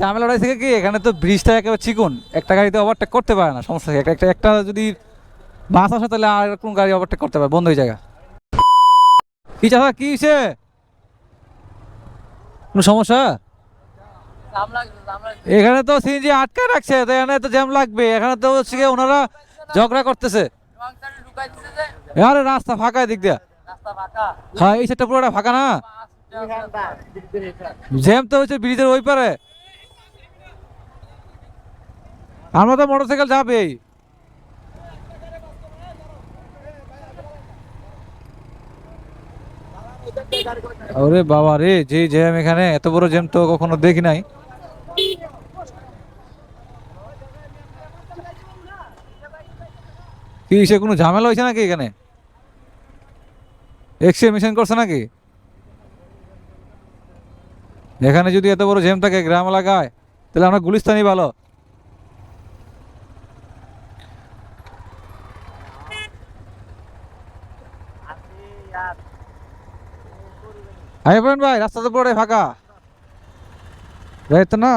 ঝামেলা ওটাই থেকে কি এখানে তো ব্রিজটা একেবারে চিকন, একটা গাড়িতে ওভারটেক করতে পারে না, সমস্যা একটা একটা একটা যদি বাস আসে তাহলে আর কোন গাড়ি ওভারটেক করতে পারে? বন্ধ হয়ে জায়গা কি চাষা কি হয়েছে কোনো সমস্যা? এখানে তো সিএনজি আটকে রাখছে, তো এখানে তো জ্যাম লাগবে। এখানে তো হচ্ছে ওনারা ঝগড়া করতেছে। আরে রাস্তা ফাঁকা দিক দিয়া। হ্যাঁ এই সাইডটা পুরোটা ফাঁকা না? জ্যাম তো হচ্ছে ব্রিজের ওই পারে। আমরা তো মোটরসাইকেল যাবেই। ওরে বাবা রে, যে জ্যাম এখানে, এত বড় জ্যাম তো কখনো দেখি নাই। কি, সে কোনো ঝামেলা হয়েছে নাকি এখানে? এক্সরে মিশন করছে নাকি? এখানে যদি এত বড় জ্যাম থাকে, গ্রাম এলাকায়, তাহলে আমরা গুলিস্তানই ভালো। আই বোন ভাই, রাস্তা তো পুরোটাই ফাঁকা। রাইত না?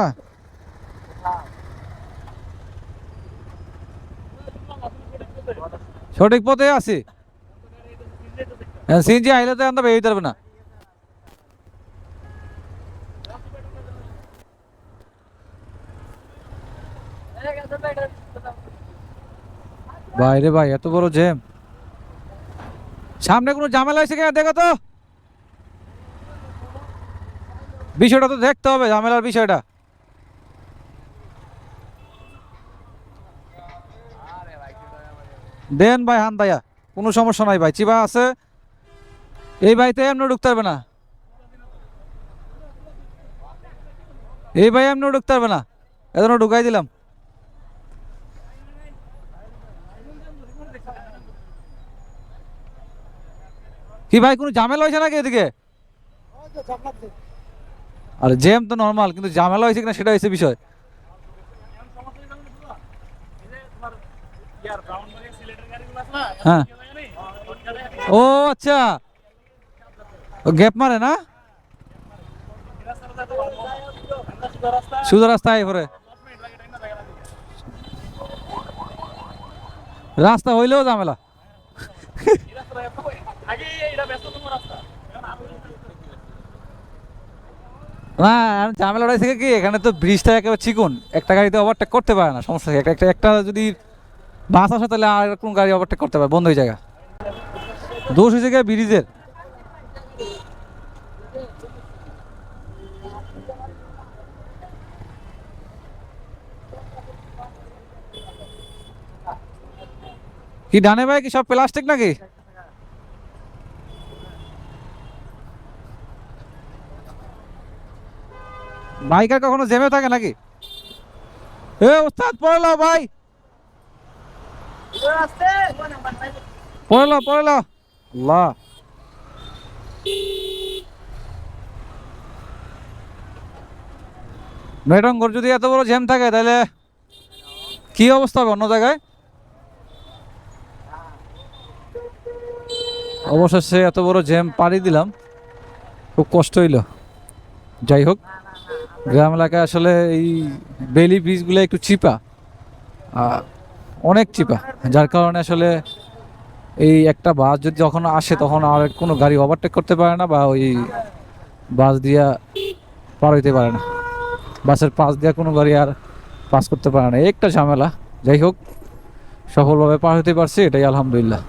সঠিক পথে আছি। সিএনজি আইলে তো আমরা বেরিয়ে পারবে না। বাইরে ভাই, এত বড় জ্যাম। সামনে কোনো ঝামেলা হয়েছে কিনা দেখো তো। বিষয়টা তো দেখতে হবে ঝামেলার বিষয়টা। দেন ভাই হান দায়া কোনো সমস্যা নাই ভাই, চিবা আছে। এই বাড়িতে এমনি ঢুকতে পারবে না। এই ভাই এমনি ঢুকতে পারবে না। এজন্য ঢুকাই দিলাম। কি ভাই, কোনো ঝামেলা হয়েছে নাকি এদিকে? আর জেম তো নর্মাল কিন্তু ঝামেলা হয়েছে কিনা সেটা হয়েছে বিষয়। হ্যাঁ। ও আচ্ছা। গ্যাপ মারে না? সুদা রাস্তায় পরে। রাস্তা হইলেও ঝামেলা। না ঝামেলা কি? এখানে তো ব্রিজটা একেবারে একটা গাড়িতে ওভারটেক করতে পারে না, সমস্যা একটা একটা একটা যদি বাস আসে তাহলে আর গাড়ি ওভারটেক করতে পারে? বন্ধ হয়ে জায়গা দোষ হয়েছে ব্রিজের। কি ডানে ভাই? কি সব প্লাস্টিক নাকি? বাইক আর কখনো জেমে থাকে নাকি? এ, ওস্তাদ পড়ল ভাই। পড়ল পড়ল আল্লাহ। মেটঙ্গর যদি এত বড় জ্যাম থাকে, তাহলে কি অবস্থা হবে অন্য জায়গায়? অবশেষে এত বড় জ্যাম পাড়ি দিলাম। খুব কষ্ট হইল। যাই হোক। গ্রাম এলাকায় আসলে এই বেলি ব্রিজগুলো একটু চিপা অনেক চিপা, যার কারণে আসলে এই একটা বাস যদি যখন আসে তখন আর কোনো গাড়ি ওভারটেক করতে পারে না বা ওই বাস দিয়া পার হইতে পারে না। বাসের পাশ দিয়া কোনো গাড়ি আর পাস করতে পারে না। একটা ঝামেলা। যাই হোক, সফলভাবে পার হতে পারছি, এটাই আলহামদুলিল্লাহ।